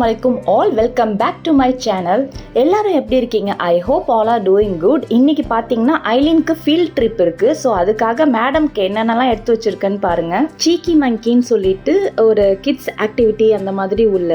Hi all welcome back to my channel. எல்லாரும் எப்படி இருக்கீங்க? I hope all are doing good இன்னைக்கு பார்த்தீங்கன்னா ஐலினுக்கு ஃபீல்ட் ட்ரிப் இருக்கு. ஸோ அதுக்காக மேடம்க்கு என்னென்னலாம் எடுத்து வச்சிருக்கேன்னு பாருங்க. சீக்கி மங்கின்னு சொல்லிட்டு ஒரு கிட்ஸ் ஆக்டிவிட்டி அந்த மாதிரி உள்ள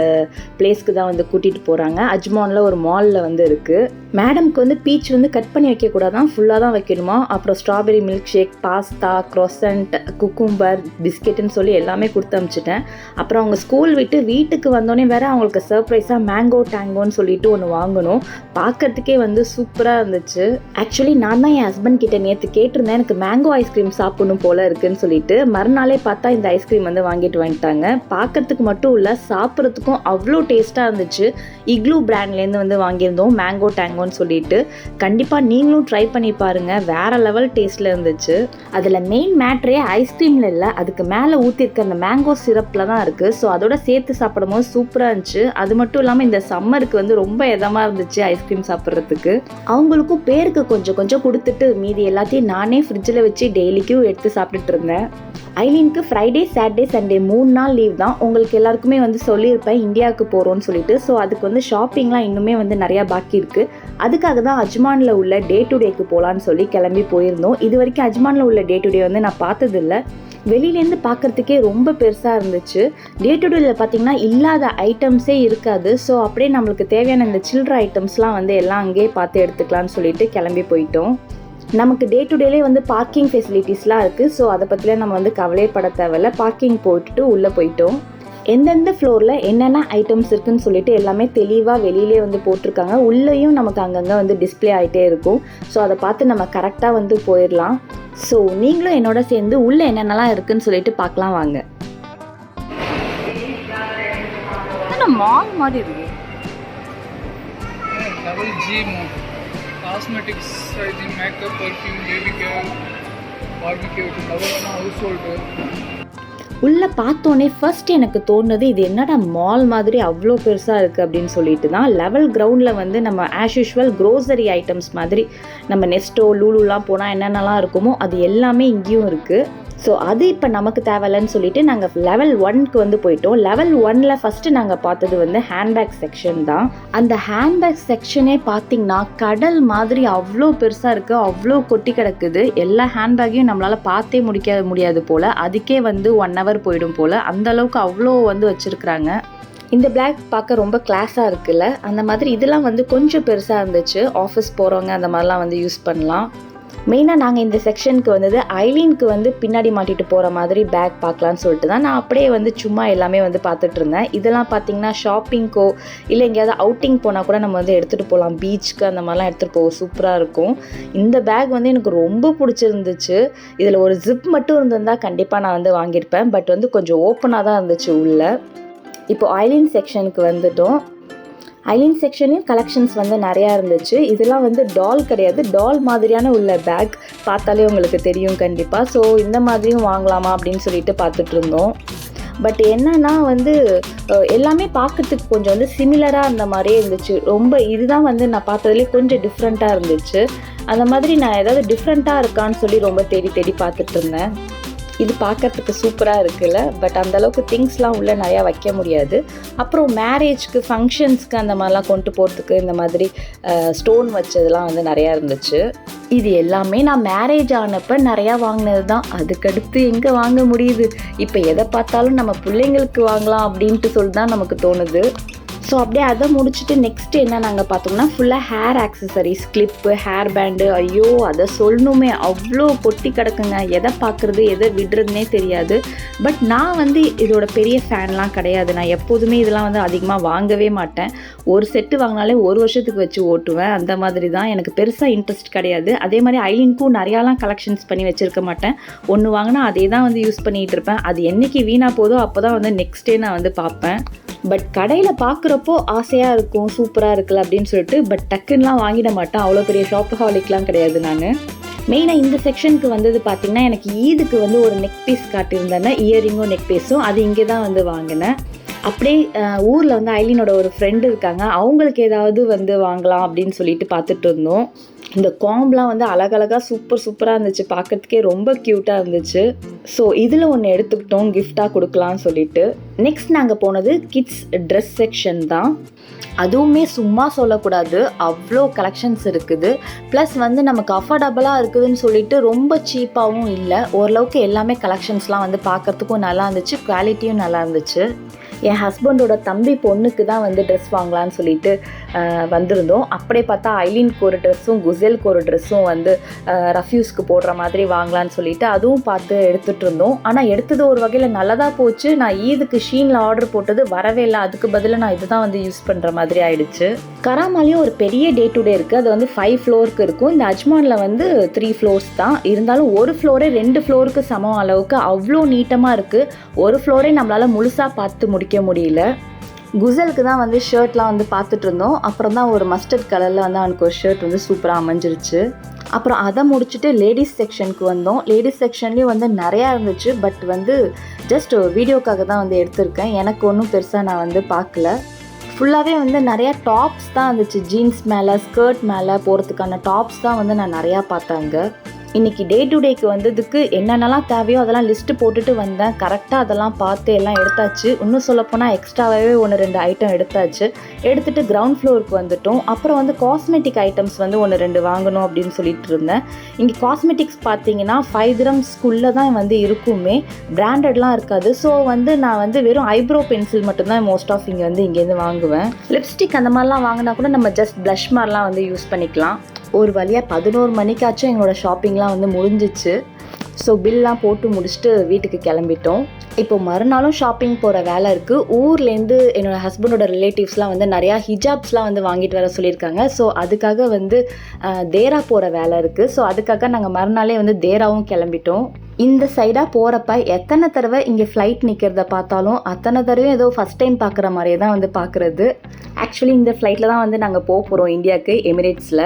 பிளேஸ்க்கு தான் வந்து கூட்டிட்டு போறாங்க. அஜ்மான்ல ஒரு மாலில் வந்து இருக்கு. மேடம்க்கு வந்து பீச் வந்து கட் பண்ணி வைக்கக்கூடாதான் ஃபுல்லாக தான் வைக்கணுமா? அப்புறம் strawberry milk shake pasta croissant cucumber பிஸ்கெட்டுன்னு சொல்லி எல்லாமே கொடுத்து அனுப்பிச்சிட்டேன் அப்புறம் அவங்க ஸ்கூல் விட்டு வீட்டுக்கு வந்தோடனே வேற அவங்களுக்கு சர்ப்ரைஸாக மேங்கோ டேங்கோன்னு சொல்லிட்டு ஒன்று வாங்கணும். பார்க்கறதுக்கே வந்து சூப்பராக இருந்துச்சு. ஆக்சுவலி நான் தான் என் ஹஸ்பண்ட் கிட்ட நேற்று கேட்டிருந்தேன் எனக்கு மேங்கோ ஐஸ்கிரீம் சாப்பிடணும் போல இருக்குன்னு சொல்லிட்டு. மறுநாளே பார்த்தா இந்த ஐஸ்கிரீம் வந்து வாங்கிட்டு வந்துட்டாங்க. பார்க்கறதுக்கு மட்டும் இல்லை சாப்பிட்றதுக்கும் அவ்வளோ டேஸ்ட்டாக இருந்துச்சு. இக்லூ பிராண்ட்லேருந்து வந்து வாங்கியிருந்தோம் மேங்கோ டேங்கோன்னு சொல்லிட்டு. கண்டிப்பாக நீங்களும் ட்ரை பண்ணி பாருங்கள் வேறு லெவல் டேஸ்ட்டில் இருந்துச்சு. அதில் மெயின் மேட்ரே ஐஸ்கிரீமில் இல்லை அதுக்கு மேலே ஊற்றிருக்க அந்த மேங்கோ சிரப்பில் தான் இருக்குது ஸோ அதோட சேர்த்து சாப்பிடும் போது சூப்பராக இருந்துச்சு. அது மட்டும் இல்லாமல் இந்த சம்மருக்கு வந்து ரொம்ப இதமாக இருந்துச்சு ஐஸ்கிரீம் சாப்பிட்றதுக்கு. அவங்களுக்கும் பேருக்கு கொஞ்சம் கொஞ்சம் கொடுத்துட்டு மீதி எல்லாத்தையும் நானே ஃப்ரிட்ஜில் வச்சு டெய்லிக்கும் எடுத்து சாப்பிட்டுட்டு இருந்தேன். ஐலீனுக்கு ஃப்ரைடே சாட்டர்டே சண்டே மூணு நாள் லீவ் தான். உங்களுக்கு எல்லாருக்குமே வந்து சொல்லியிருப்பேன் இந்தியாவுக்கு போகிறோன்னு சொல்லிட்டு. ஸோ அதுக்கு வந்து ஷாப்பிங்லாம் இன்னுமே வந்து நிறையா பாக்கி இருக்குது அதுக்காக தான் அஜ்மானில் உள்ள டே டு டேக்கு போகலான்னு சொல்லி கிளம்பி போயிருந்தோம். இது வரைக்கும் அஜ்மானில் உள்ள டே டு டே வந்து நான் பார்த்ததில்ல. வெளியிலேருந்து பார்க்குறதுக்கே ரொம்ப பெருசாக இருந்துச்சு. டே டு டேல பார்த்தீங்கன்னா இல்லாத ஐட்டம்ஸே இருக்காது. ஸோ அப்படியே நம்மளுக்கு தேவையான இந்த சில்லற ஐட்டம்ஸ்லாம் வந்து எல்லாம் அங்கேயே பார்த்து எடுத்துக்கலாம்னு சொல்லிட்டு கிளம்பி போயிட்டோம். நமக்கு டே டு டேலே வந்து பார்க்கிங் ஃபெசிலிட்டிஸ்லாம் இருக்குது ஸோ அதை பற்றிலாம் நம்ம வந்து கவலைப்பட தேவையில்ல. பார்க்கிங் போட்டுட்டு உள்ளே போயிட்டோம். எந்தெந்த ஃப்ளோரில் என்னென்ன ஐட்டம்ஸ் இருக்குன்னு சொல்லிட்டு எல்லாமே தெளிவாக வெளியிலே வந்து போட்டிருக்காங்க. உள்ளேயும் நமக்கு அங்கங்கே வந்து டிஸ்பிளே ஆகிட்டே இருக்கும். ஸோ அதை பார்த்து நம்ம கரெக்டாக வந்து போயிடலாம். ஸோ நீங்களும் என்னோட சேர்ந்து உள்ளே என்னென்னலாம் இருக்குதுன்னு சொல்லிட்டு பார்க்கலாம் வாங்க. மால் மாதிரி இருக்கு? உள்ளே பார்த்தோன்னே ஃபர்ஸ்ட் எனக்கு தோணுது இது என்னடா மால் மாதிரி அவ்வளோ பெருசாக இருக்குது அப்படின்னு சொல்லிட்டு தான் லெவல் கிரவுண்டில் வந்து நம்ம ஆஸ் யூஷுவல் க்ரோசரி ஐட்டம்ஸ் மாதிரி நம்ம நெஸ்டோ லூலுலாம் போனால் என்னென்னலாம் இருக்குமோ அது எல்லாமே இங்கேயும் இருக்குது ஸோ அது இப்போ நமக்கு தேவையில்லன்னு சொல்லிட்டு நாங்கள் லெவல் ஒன்க்கு வந்து போயிட்டோம். லெவல் ஒன்ல ஃபஸ்ட்டு நாங்கள் பார்த்தது வந்து ஹேண்ட்பேக் செக்ஷன் தான். அந்த ஹேண்ட்பேக் செக்ஷனே பார்த்தீங்கன்னா கடல் மாதிரி அவ்வளோ பெருசாக இருக்குது அவ்வளோ கொட்டி கிடக்குது. எல்லா ஹேண்ட்பேக்கையும் நம்மளால் பார்த்தே முடிக்க முடியாது போல். அதுக்கே வந்து ஒன் ஹவர் போயிடும் போல். அந்தளவுக்கு அவ்வளோ வந்து வச்சுருக்குறாங்க. இந்த பிளாக் பார்க்க ரொம்ப கிளாஸாக இருக்குல்ல? அந்த மாதிரி இதெல்லாம் வந்து கொஞ்சம் பெருசாக இருந்துச்சு. ஆஃபீஸ் போகிறவங்க அந்த மாதிரிலாம் வந்து யூஸ் பண்ணலாம். மெயினாக நாங்கள் இந்த செக்ஷனுக்கு வந்தது ஐலீனுக்கு வந்து பின்னாடி மாட்டிட்டு போகிற மாதிரி பேக் பார்க்கலான்னு சொல்லிட்டு தான் நான் அப்படியே வந்து சும்மா எல்லாமே வந்து பார்த்துட்டு இருந்தேன். இதெல்லாம் பார்த்தீங்கன்னா ஷாப்பிங்க்கோ இல்லை எங்கேயாவது அவுட்டிங் போனால் கூட நம்ம வந்து எடுத்துகிட்டு போகலாம். பீச்சுக்கு அந்த மாதிரிலாம் எடுத்துகிட்டு போக சூப்பராக இருக்கும். இந்த பேக் வந்து எனக்கு ரொம்ப பிடிச்சிருந்துச்சு. இதில் ஒரு ஜிப் மட்டும் இருந்திருந்தா கண்டிப்பாக நான் வந்து வாங்கியிருப்பேன். பட் வந்து கொஞ்சம் ஓப்பனாக தான் இருந்துச்சு உள்ளே. இப்போ ஆயிலின் செக்ஷனுக்கு வந்துட்டோம். ஐலின் செக்ஷனில் கலெக்ஷன்ஸ் வந்து நிறையா இருந்துச்சு. இதெல்லாம் வந்து டால் கிடையாது. டால் மாதிரியான உள்ள பேக் பார்த்தாலே உங்களுக்கு தெரியும் கண்டிப்பாக ஸோ இந்த மாதிரியும் வாங்கலாமா அப்படின்னு சொல்லிட்டு பார்த்துட்டு இருந்தோம். பட் என்னன்னா வந்து எல்லாமே பார்க்கறதுக்கு கொஞ்சம் வந்து சிமிலராக இருந்த மாதிரியே இருந்துச்சு. ரொம்ப இதுதான் வந்து நான் பார்த்ததுலேயே கொஞ்சம் டிஃப்ரெண்ட்டாக இருந்துச்சு. அந்த மாதிரி நான் ஏதாவது டிஃப்ரெண்ட்டாக இருக்கான்னு சொல்லி ரொம்ப தேடி தேடி பார்த்துட்டு இருந்தேன். இது பார்க்குறதுக்கு சூப்பராக இருக்குல்ல? பட் அந்தளவுக்கு திங்ஸ்லாம் உள்ளே நிறையா வைக்க முடியாது. அப்புறம் மேரேஜ்க்கு ஃபங்க்ஷன்ஸ்க்கு அந்த மாதிரிலாம் கொண்டு போகிறதுக்கு இந்த மாதிரி ஸ்டோன் வச்சதெல்லாம் வந்து நிறையா இருந்துச்சு. இது எல்லாமே நான் மேரேஜ் ஆனப்போ நிறையா வாங்கினது தான். அதுக்கடுத்து எங்கே வாங்க முடியுது? இப்போ எதை பார்த்தாலும் நம்ம பிள்ளைங்களுக்கு வாங்கலாம் அப்படின்ட்டு சொல்லி தான் நமக்கு தோணுது. ஸோ அப்படியே அதை முடிச்சுட்டு நெக்ஸ்ட் என்ன நாங்கள் பார்த்தோம்னா ஃபுல்லாக hair accessories clip hair band ஐயோ அதை சொல்லணுமே. அவ்வளோ கொட்டி கிடக்குங்க. எதை பார்க்குறது எதை விடுறதுனே தெரியாது. பட் நான் வந்து இதோட பெரிய ஃபேன்லாம் கிடையாது. நான் எப்போதுமே இதெல்லாம் வந்து அதிகமாக வாங்கவே மாட்டேன். ஒரு செட்டு வாங்கினாலே ஒரு வருஷத்துக்கு வச்சு ஓட்டுவேன். அந்த மாதிரி தான். எனக்கு பெருசாக இன்ட்ரெஸ்ட் கிடையாது. அதே மாதிரி ஐலினுக்கும் நிறையாலாம் கலெக்ஷன்ஸ் பண்ணி வச்சுருக்க மாட்டேன். ஒன்று வாங்கினா அதே தான் வந்து யூஸ் பண்ணிகிட்டு இருப்பேன். அது என்றைக்கு வீணாக போதோ அப்போ தான் வந்து நெக்ஸ்ட் டே நான் வந்து பார்ப்பேன். பட் கடையில் பார்க்குறப்போ ஆசையாக இருக்கும் சூப்பராக இருக்குல்ல அப்படின்னு சொல்லிட்டு பட் டக்குன்னுலாம் வாங்கிட மாட்டேன் அவ்வளோ பெரிய ஷாப்பஹாலிக்லாம் கிடையாது நான். மெயினாக இந்த செக்ஷனுக்கு வந்தது பார்த்தீங்கன்னா எனக்கு ஈதுக்கு வந்து ஒரு நெக் பீஸ் காட்டியிருந்தேன்னா இயரிங்கும் நெக் பீஸும் அது இங்கே தான் வந்து வாங்கினேன். அப்படியே ஊரில் வந்து ஐலினோட ஒரு ஃப்ரெண்டு இருக்காங்க. அவங்களுக்கு ஏதாவது வந்து வாங்கலாம் அப்படின்னு சொல்லிட்டு பார்த்துட்டு இருந்தோம். இந்த காம்ப்லாம் வந்து அழகழகாக சூப்பர் சூப்பராக இருந்துச்சு. பார்க்கறதுக்கே ரொம்ப க்யூட்டாக இருந்துச்சு. ஸோ இதில் ஒன்று எடுத்துக்கிட்டோம். கிஃப்டாக கொடுக்கலான்னு சொல்லிட்டு. நெக்ஸ்ட் நாங்கள் போனது கிட்ஸ் ட்ரெஸ் செக்ஷன் தான். அதுவுமே சும்மா சொல்லக்கூடாது. அவ்வளோ கலெக்ஷன்ஸ் இருக்குது. ப்ளஸ் வந்து நமக்கு அஃபோர்டபுளாக இருக்குதுன்னு சொல்லிட்டு ரொம்ப சீப்பாகவும் இல்லை. ஓரளவுக்கு எல்லாமே கலெக்ஷன்ஸ்லாம் வந்து பார்க்குறதுக்கும் நல்லா இருந்துச்சு. குவாலிட்டியும் நல்லா இருந்துச்சு. என் ஹஸ்பண்டோட தம்பி பொண்ணுக்கு தான் வந்து ட்ரெஸ் வாங்கலான்னு சொல்லிட்டு வந்திருந்தோம். அப்படியே பார்த்தா ஐலின்க்கு ஒரு ட்ரெஸ்ஸும் குசேலுக்கு ஒரு ட்ரெஸ்ஸும் வந்து ரஃப்யூஸ்க்கு போடுற மாதிரி வாங்கலான்னு சொல்லிட்டு அதுவும் பார்த்து எடுத்துகிட்டு இருந்தோம். ஆனால் எடுத்தது ஒரு வகையில் நல்லதாக போச்சு. நான் ஈதுக்கு ஷீனில் ஆர்டர் போட்டது வரவே இல்லை. அதுக்கு பதிலாக நான் இதுதான் வந்து யூஸ் பண்ணுற மாதிரி ஆயிடுச்சு. கராமாலையும் ஒரு பெரிய டே டு டே இருக்குது அது வந்து ஃபைவ் ஃப்ளோருக்கு இருக்கும். இந்த அஜ்மானில் வந்து த்ரீ ஃப்ளோர்ஸ் தான். இருந்தாலும் ஒரு ஃப்ளோரே ரெண்டு ஃப்ளோருக்கு சமம் அளவுக்கு அவ்வளோ நீட்டமாக இருக்குது ஒரு ஃப்ளோரே நம்மளால் முழுசாக பார்த்து முடிக்க முடியல. குசலுக்கு தான் வந்து ஷர்ட்லாம் வந்து பார்த்துட்டு இருந்தோம் அப்புறம் தான் ஒரு மஸ்டர்ட் கலரில் வந்து அவனுக்கு ஒரு ஷர்ட் வந்து சூப்பராக அமைஞ்சிருச்சு. அப்புறம் அதை முடிச்சுட்டு லேடிஸ் செக்ஷனுக்கு வந்தோம். லேடிஸ் செக்ஷன்லேயும் வந்து நிறையா இருந்துச்சு. பட் வந்து ஜஸ்ட் வீடியோக்காக தான் வந்து எடுத்திருக்கேன். எனக்கு ஒன்றும் பெருசாக நான் வந்து பார்க்கல. ஃபுல்லாகவே வந்து நிறையா டாப்ஸ் தான் இருந்துச்சு. ஜீன்ஸ் மேலே ஸ்கர்ட் மேலே போகிறதுக்கான டாப்ஸ் தான் வந்து நான் நிறையா பார்த்தாங்க இன்னைக்கு டே டு டேக்கு வந்ததுக்கு என்னென்னலாம் தேவையோ அதெல்லாம் லிஸ்ட்டு போட்டுட்டு வந்தேன். கரெக்டாக அதெல்லாம் பார்த்து எல்லாம் எடுத்தாச்சு. இன்னும் சொல்லப்போனால் எக்ஸ்ட்ராவே ஒன்று ரெண்டு ஐட்டம் எடுத்தாச்சு. எடுத்துட்டு கிரவுண்ட் ஃப்ளோருக்கு வந்துட்டோம். அப்புறம் வந்து காஸ்மெட்டிக் ஐட்டம்ஸ் வந்து ஒன்று ரெண்டு வாங்கணும் அப்படின்னு சொல்லிட்டு இருந்தேன். இங்கே காஸ்மெட்டிக்ஸ் பார்த்தீங்கன்னா ஃபைவ் கிராம்ஸ்க்குள்ளே தான் வந்து இருக்குமே. பிராண்டட்லாம் இருக்காது. ஸோ வந்து நான் வந்து வெறும் ஐப்ரோ பென்சில் மட்டும்தான் மோஸ்ட் ஆஃப் இங்கே வந்து இங்கேருந்து வாங்குவேன். லிப்ஸ்டிக் அந்த மாதிரிலாம் வாங்கினா கூட நம்ம ஜஸ்ட் ப்ளஷ் மாதிரிலாம் வந்து யூஸ் பண்ணிக்கலாம். ஒரு வழியாக பதினோரு மணிக்காச்சும் எங்களோட ஷாப்பிங்லாம் வந்து முடிஞ்சிச்சு. ஸோ பில்லாம் போட்டு முடிச்சுட்டு வீட்டுக்கு கிளம்பிட்டோம். இப்போ மறுநாளும் ஷாப்பிங் போகிற வேலை இருக்குது ஊர்லேருந்து என்னோட ஹஸ்பண்டோட ரிலேட்டிவ்ஸ்லாம் வந்து நிறையா ஹிஜாப்ஸ்லாம் வந்து வாங்கிட்டு வர சொல்லியிருக்காங்க. ஸோ அதுக்காக வந்து தேரா போகிற வேலை இருக்குது ஸோ அதுக்காக நாங்கள் மறுநாளே வந்து தேராவும் கிளம்பிட்டோம். இந்த சைடாக போகிறப்ப எத்தனை தடவை இங்கே ஃப்ளைட் நிற்கிறத பார்த்தாலும் அத்தனை தடவையும் ஏதோ ஃபஸ்ட் டைம் பார்க்குற மாதிரியே தான் வந்து பார்க்குறது. ஆக்சுவலி இந்த ஃப்ளைட்டில் தான் வந்து நாங்கள் போக போகிறோம் இந்தியாவுக்கு எமிரேட்ஸில்.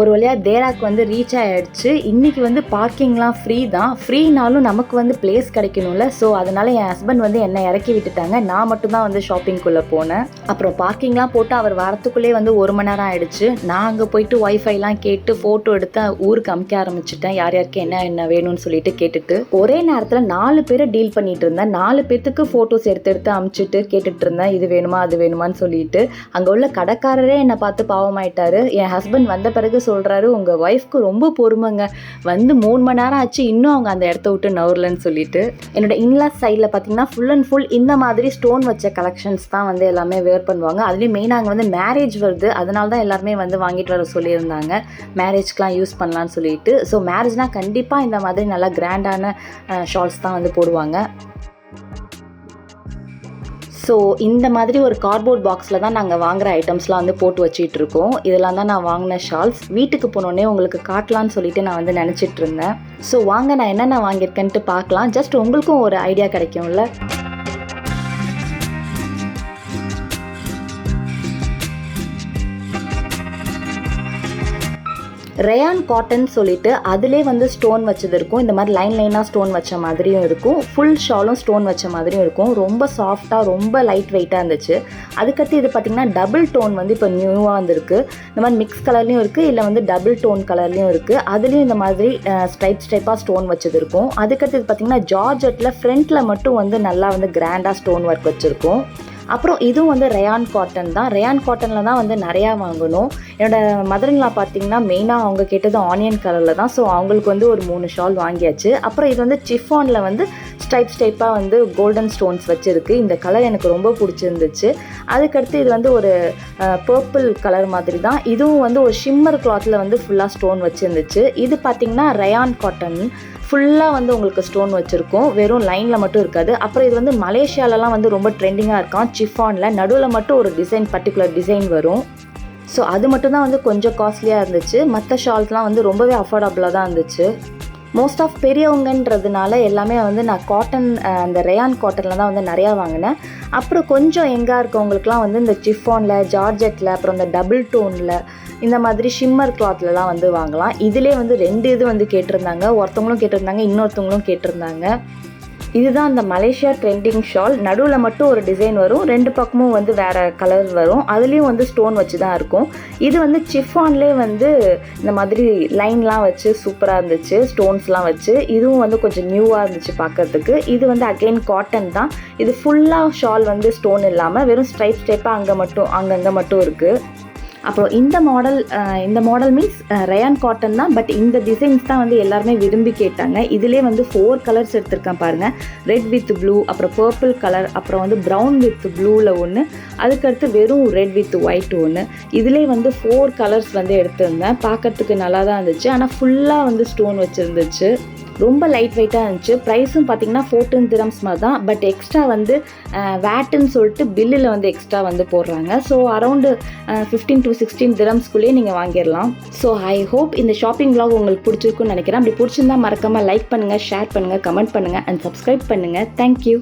ஒரு வழியாக தேராக்கு வந்து ரீச் ஆகிடுச்சு இன்றைக்கி வந்து பார்க்கிங்லாம் ஃப்ரீ தான். ஃப்ரீனாலும் நமக்கு வந்து பிளேஸ் கிடைக்கணும்ல. ஸோ அதனால் என் ஹஸ்பண்ட் வந்து என்னை இறக்கி விட்டுட்டாங்க. நான் மட்டும்தான் வந்து ஷாப்பிங்குள்ளே போனேன். அப்புறம் பார்க்கிங்லாம் போட்டு அவர் வரத்துக்குள்ளே வந்து ஒரு மணி நேரம் ஆகிடுச்சு நான் அங்கே போயிட்டு ஒய்ஃபைலாம் கேட்டு ஃபோட்டோ எடுத்து ஊருக்கு அமுக்க ஆரம்பிச்சிட்டேன். யார் யாருக்கு என்ன என்ன வேணும்னு சொல்லிட்டு கேட்டுட்டு. ஒரே நேரத்தில் நாலு பேரை டீல் பண்ணிட்டு இருந்தேன். நாலு பேர்த்துக்கு ஃபோட்டோஸ் எடுத்து எடுத்து அமுச்சிட்டு கேட்டுட்டு இருந்தேன். இது வேணுமா அது வேணுமான்னு சொல்லிட்டு. அங்கே உள்ள கடைக்காரரே என்னை பார்த்து பாவமாயிட்டாரு. என் ஹஸ்பண்ட் வந்த பிறகு சொல்கிறாரு உங்கள் ஒய்ஃப்க்கு ரொம்ப பொறுமைங்க. வந்து மூணு மணி நேரம் ஆச்சு இன்னும் அவங்க அந்த இடத்த விட்டு நவரலன்னு சொல்லிட்டு என்னோட இன்லாஸ் சைடில் பார்த்தீங்கன்னா ஃபுல் அண்ட் ஃபுல் இந்த மாதிரி ஸ்டோன் வச்ச கலெக்ஷன்ஸ் தான் வந்து எல்லாமே வேர் பண்ணுவாங்க. அதுலேயும் மெயினாக அங்கே வந்து மேரேஜ் வருது. அதனால தான் எல்லாருமே வந்து வாங்கிட்டு வர சொல்லியிருந்தாங்க. மேரேஜ்க்கெலாம் யூஸ் பண்ணலான்னு சொல்லிட்டு. ஸோ மேரேஜ்னால் கண்டிப்பாக இந்த மாதிரி நல்லா கிராண்டான ஷால்ஸ் தான் வந்து போடுவாங்க. ஸோ இந்த மாதிரி ஒரு கார்ட்போர்ட் பாக்ஸில் தான் நாங்கள் வாங்குகிற ஐட்டம்ஸ்லாம் வந்து போட்டு வச்சுட்டு இருக்கோம் இதெல்லாம் தான் நான் வாங்கின ஷால்ஸ் வீட்டுக்கு போனோடனே உங்களுக்கு காட்டலான்னு சொல்லிட்டு நான் வந்து நினச்சிட்டு இருந்தேன் ஸோ வாங்க நான் என்னென்ன வாங்கியிருக்கேன்ட்டு பார்க்கலாம். ஜஸ்ட் உங்களுக்கும் ஒரு ஐடியா கிடைக்கும்ல. ரேயான் காட்டன் சொல்லிட்டு அதிலே வந்து ஸ்டோன் வச்சது இருக்கும் இந்த மாதிரி லைன் லைனாக ஸ்டோன் வச்ச மாதிரியும் இருக்கும். ஃபுல் ஷாலும் ஸ்டோன் வச்ச மாதிரியும் இருக்கும். ரொம்ப சாஃப்டாக ரொம்ப லைட் வெயிட்டாக இருந்துச்சு. அதுக்கடுத்து இது பார்த்திங்கன்னா டபுள் டோன் வந்து இப்போ நியூவாக வந்திருக்கு. இந்த மாதிரி மிக்ஸ் கலர்லேயும் இருக்குது இல்லை வந்து டபுள் டோன் கலர்லேயும் இருக்குது அதுலேயும் இந்த மாதிரி ஸ்ட்ரைப் ஸ்ட்ரைப்பாக ஸ்டோன் வச்சது இருக்கும் அதுக்கடுத்து இது பார்த்திங்கன்னா ஜார்ஜெட்டில் ஃப்ரண்ட்டில் மட்டும் வந்து நல்லா வந்து கிராண்டாக ஸ்டோன் ஒர்க் வச்சுருக்கும். அப்புறம் இதுவும் வந்து ரயான் காட்டன் தான். ரயான் காட்டனில் தான் வந்து நிறையா வாங்கணும். என்னோடய மதர்லா பார்த்தீங்கன்னா மெயினாக அவங்க கேட்டது ஆனியன் கலரில் தான். ஸோ அவங்களுக்கு வந்து ஒரு மூணு ஷால் வாங்கியாச்சு. அப்புறம் இது வந்து சிஃபானில் வந்து ஸ்டைப் ஸ்டைப்பாக வந்து கோல்டன் ஸ்டோன்ஸ் வச்சுருக்கு. இந்த கலர் எனக்கு ரொம்ப பிடிச்சிருந்துச்சு. அதுக்கடுத்து இது வந்து ஒரு பர்பிள் கலர் மாதிரி தான். இதுவும் வந்து ஒரு ஷிம்மர் கிளாத்தில் வந்து ஃபுல்லாக ஸ்டோன் வச்சுருந்துச்சு. இது பார்த்திங்கன்னா ரயான் காட்டன். ஃபுல்லாக வந்து உங்களுக்கு ஸ்டோன் வச்சுருக்கோம். வெறும் லைனில் மட்டும் இருக்காது. அப்புறம் இது வந்து மலேசியாலலாம் வந்து ரொம்ப ட்ரெண்டிங்காக இருக்கான் சிஃபானில் நடுவில் மட்டும் ஒரு டிசைன் பர்டிகுலர் டிசைன் வரும். ஸோ அது மட்டும் தான் வந்து கொஞ்சம் காஸ்ட்லியாக இருந்துச்சு. மற்ற ஷால்ஸ்லாம் வந்து ரொம்பவே அஃபோர்டபுளாக தான் இருந்துச்சு. மோஸ்ட் ஆஃப் பெரியவங்கன்றதுனால எல்லாமே வந்து நான் காட்டன் அந்த ரேயான் காட்டனில் தான் வந்து நிறையா வாங்கினேன். அப்புறம் கொஞ்சம் எங்காக இருக்கவங்களுக்குலாம் வந்து இந்த சிஃபானில் ஜார்ஜெட்டில் அப்புறம் இந்த டபுள் டோனில் இந்த மாதிரி ஷிம்மர் கிளாத்லலாம் வந்து வாங்கலாம். இதிலே வந்து ரெண்டு இது வந்து கேட்டிருந்தாங்க. ஒருத்தவங்களும் கேட்டிருந்தாங்க இன்னொருத்தவங்களும் கேட்டிருந்தாங்க. இதுதான் அந்த மலேசியா ட்ரெண்டிங் ஷால் நடுவில் மட்டும் ஒரு டிசைன் வரும். ரெண்டு பக்கமும் வந்து வேறு கலர் வரும். அதுலேயும் வந்து ஸ்டோன் வச்சு தான் இருக்கும். இது வந்து சிஃபான்லேயே வந்து இந்த மாதிரி லைன்லாம் வச்சு சூப்பராக இருந்துச்சு. ஸ்டோன்ஸ்லாம் வச்சு. இதுவும் வந்து கொஞ்சம் நியூவாக இருந்துச்சு பார்க்கறதுக்கு இது வந்து அகெயின் காட்டன் தான். இது ஃபுல்லாக ஷால் வந்து ஸ்டோன் இல்லாமல் வெறும் ஸ்ட்ரைப் ஸ்ட்ரைப்பாக அங்கே மட்டும் அங்கங்கே மட்டும் இருக்குது அப்புறம் இந்த மாடல் இந்த மாடல் மீன்ஸ் ரயான் காட்டன் தான். பட் இந்த டிசைன்ஸ் தான் வந்து எல்லாருமே விரும்பி கேட்டாங்க. இதிலே வந்து ஃபோர் கலர்ஸ் எடுத்திருக்கேன் பாருங்கள் ரெட் வித் ப்ளூ அப்புறம் பர்பிள் கலர் அப்புறம் வந்து ப்ரௌன் வித் ப்ளூவில் ஒன்று அதுக்கடுத்து வெறும் ரெட் வித் ஒயிட் ஒன்று இதிலே வந்து ஃபோர் கலர்ஸ் வந்து எடுத்திருந்தேன். பார்க்கறதுக்கு நல்லா தான் இருந்துச்சு ஆனால் ஃபுல்லாக வந்து ஸ்டோன் வச்சுருந்துச்சு. ரொம்ப லைட் வெயிட்டாக இருந்துச்சு. ப்ரைஸும் பார்த்தீங்கன்னா ஃபோர்டீன் திரம்ஸ் மாதிரி தான். பட் எக்ஸ்ட்ரா வந்து வேட்டுன்னு சொல்லிட்டு பில்லில் வந்து எக்ஸ்ட்ரா வந்து போடுறாங்க. So around fifteen to sixteen திரம்ஸ்குள்ளேயே நீங்கள் வாங்கிடலாம். ஸோ ஐ ஹோப் இந்த ஷாப்பிங் விலாக் உங்களுக்கு பிடிச்சிருக்குன்னு நினைக்கிறேன். அப்படி பிடிச்சிருந்தா மறக்காமல் லைக் பண்ணுங்கள் ஷேர் பண்ணுங்கள் கமெண்ட் பண்ணுங்கள் அண்ட் சப்ஸ்கிரைப் பண்ணுங்கள் தேங்க்யூ